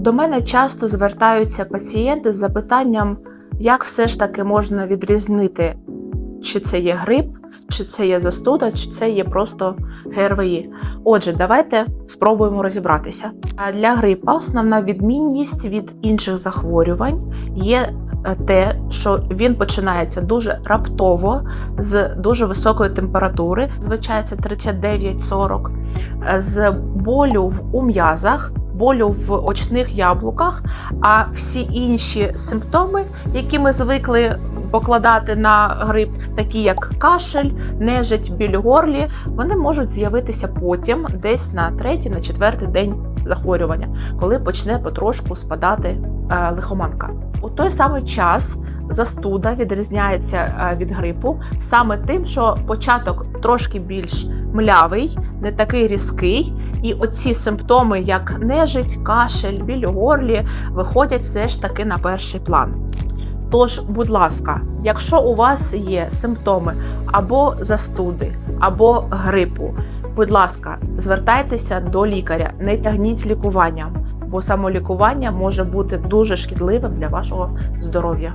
До мене часто звертаються пацієнти з запитанням, як все ж таки можна відрізнити, чи це є грип, чи це є застуда, чи це є просто ГРВІ. Отже, давайте спробуємо розібратися. Для грипа основна відмінність від інших захворювань є е, те, що він починається дуже раптово з дуже високої температури, звичається 39-40, е, з болю в у м'язах, болю в очних яблуках, а всі інші симптоми, які ми звикли покладати на грип, такі як кашель, нежить, біль у горлі, вони можуть з'явитися потім, десь на третій, на четвертий день захворювання, коли почне потрошку спадати е, лихоманка. У той самий час застуда відрізняється е, від грипу саме тим, що початок трошки більш млявий, не такий різкий, і оці симптоми, як нежить, кашель, біль у горлі, виходять все ж таки на перший план. Тож, будь ласка, якщо у вас є симптоми або застуди, або грипу, будь ласка, звертайтеся до лікаря, не тягніть лікуванням, бо самолікування може бути дуже шкідливим для вашого здоров'я.